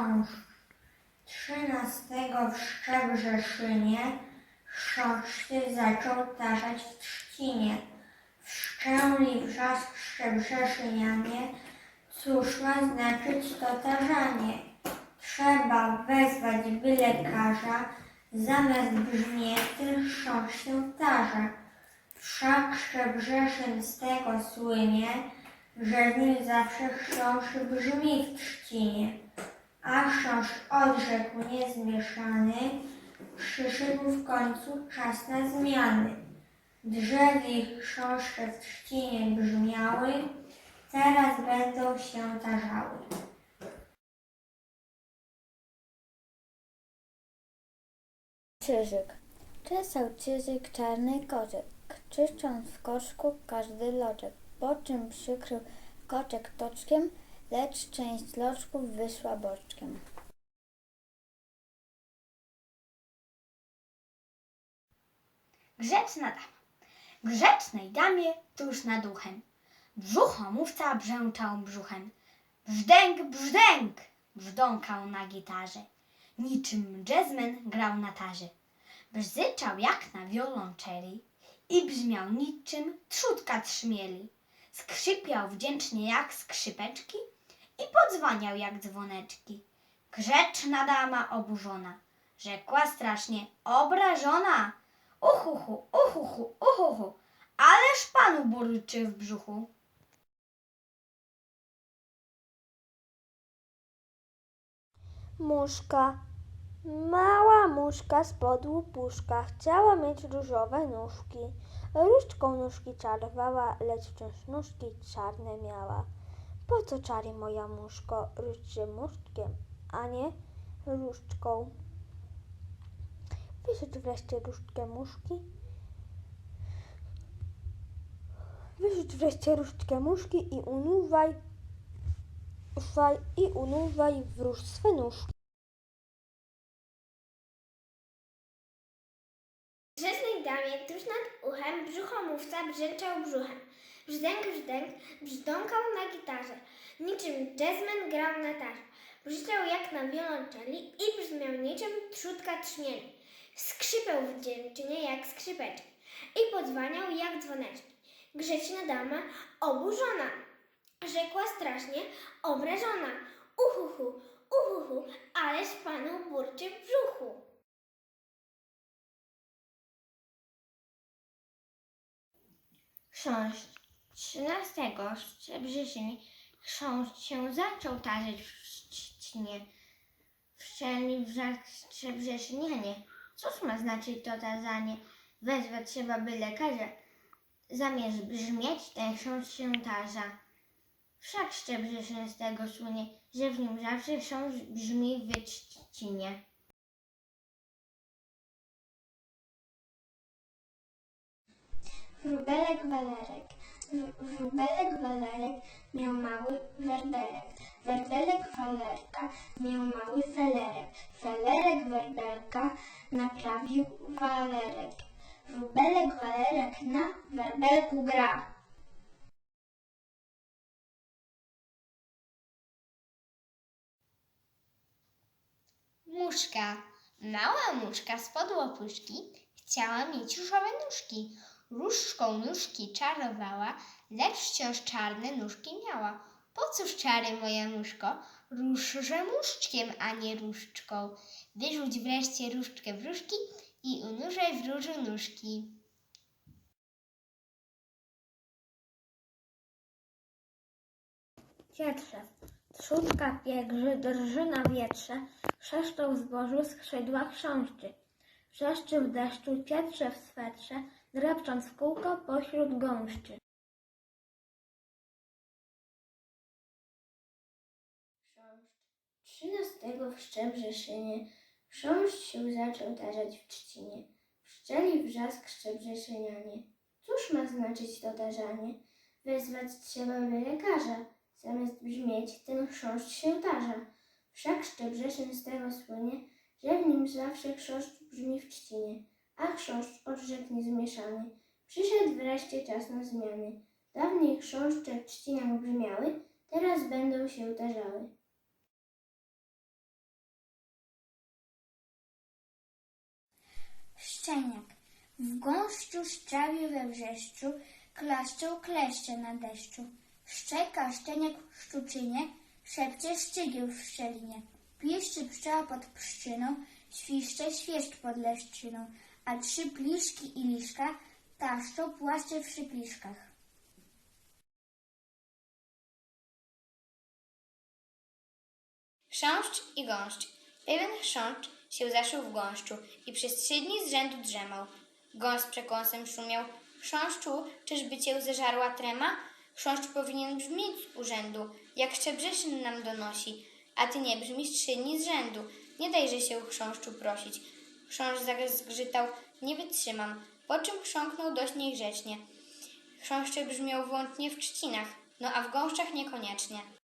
chrząszcz. Trzynastego w Szczebrzeszynie chrząszczy zaczął tarzać w trzcinie. Wszczęli wrzask Szczebrzeszynianie, cóż ma znaczyć to tarzanie? Trzeba wezwać by lekarza, zamiast chrząszcz się tarza. Wszak Szczebrzeszyn z tego słynie, że w nim zawsze chrząszcz brzmi w trzcinie. A chrząszcz odrzekł niezmieszany, przyszedł w końcu czas na zmiany. Drzewi chrząszcze w trzcinie brzmiały, teraz będą się tarzały. Czyżyk. Czesał czyżyk czarny koczek, czyszcząc w koszku każdy loczek, po czym przykrył koczek toczkiem, lecz część loczków wyszła boczkiem. Grzeczna dama. Grzecznej damie tuż nad uchem. Brzuchomówca brzęczał brzuchem. Brzdęk, brzdęk! Brzdąkał na gitarze. Niczym jazzman grał na tarze. Brzyczał jak na wiolonczeli i brzmiał niczym trzutka trzmieli. Skrzypiał wdzięcznie jak skrzypeczki i podzwaniał jak dzwoneczki. Grzeczna dama oburzona, rzekła strasznie obrażona. Uhuhu, uhuhu, uhuhu, ależ panu burczy w brzuchu. Muszka. Mała muszka spod łupuszka chciała mieć różowe nóżki. Różdżką nóżki czarowała, lecz wciąż nóżki czarne miała. Po co czary moja muszko? Się muszkiem, a nie różdżką. Wyrzuć wreszcie różdżkę muszki. Wyrzuć wreszcie różdżkę muszki i unuwaj, ufaj i unuwaj wróż swe nóżki. Grzecznej damie tuż nad uchem brzuchomówca brzęczał brzuchem. Brzdęk, brzdęk, brzdąkał na gitarze. Niczym jazzman grał na tarze. Brzyczał jak na wiolonczeli i brzmiał niczym trzutka trzmieli. Skrzypał wdzięcznie jak skrzypeczki i podzwaniał jak dzwoneczki. Grzeczna dama oburzona, rzekła strasznie obrażona. Uhuhu, uhuhu, ależ panu burczy w brzuchu. Trzynastego w Szczebrzeszynie chrząszcz się zaczął tarzać w trzcinie. Wszczelni wrzask Szczebrzeszynianie. Cóż ma znaczyć to tarzanie? Wezwać trzeba by lekarza. Zamiast brzmieć, ten chrząszcz się tarza. Wszak Szczebrzeszyn z tego słynie, że w nim zawsze chrząszcz brzmi w trzcinie. Wróbelek. Wr- Wróbelek Walerek miał mały werberek. Werberek Walerka miał mały felerek. Felerek werberka naprawił walerek. Wróbelek Walerek na werberku gra. Muszka. Mała muszka spod łopuszki chciała mieć różowe nóżki. Różdżką nóżki czarowała, lecz wciąż czarne nóżki miała. Po cóż czary, moja muszko? Różże muszczkiem, a nie różdżką. Wyrzuć wreszcie różdżkę w różki i unurzaj w różu nóżki. Wietrze. Trzutka piegrzy drży na wietrze, chrzeszczą w zbożu skrzydła chrząszczy. Wrzeszczy w deszczu, cietrze w swetrze, drepcząc w kółko pośród gąszczy. Chrząszcz. Trzynastego w Szczebrzeszynie chrząszcz się zaczął tarzać w trzcinie. Wszczeli wrzask Szczebrzeszynianie. Cóż ma znaczyć to tarzanie? Wezwać trzeba by lekarza. Zamiast brzmieć, ten chrząszcz się tarza. Wszak Szczebrzeszyn z tego słynie, że w nim zawsze chrząszcz brzmi w trzcinie, a chrząszcz odrzekł niezmieszany. Przyszedł wreszcie czas na zmiany. Dawniej chrząszcze w trzcinach brzmiały, teraz będą się utarzały. Szczeniak. W gąszczu szczawiu we wrzeszczu, klaszczą kleszcze na deszczu. Szczeka szczeniak w szczuczynie, szepcie szczygieł w szczelinie. Piszczy pszczoła pod pszczyną, świszcze świeszcz pod leszczyną a trzy pliszki i liszka taszczą płaszcze w szypliszkach. Chrząszcz i gąszcz. Pewien chrząszcz się zaszył w gąszczu i przez trzy dni z rzędu drzemał. Gąs przekąsem szumiał. Chrząszczu, czyżby cię zeżarła trema? Chrząszcz powinien brzmieć z urzędu, jak Szczebrzeszyn nam donosi, a ty nie brzmisz trzy dni z rzędu. Nie dajże się chrząszczu prosić. Zaraz zgrzytał, nie wytrzymam, po czym chrząknął dość niegrzecznie. Chrząszcze brzmiał wyłącznie w trzcinach, no a w gąszczach niekoniecznie.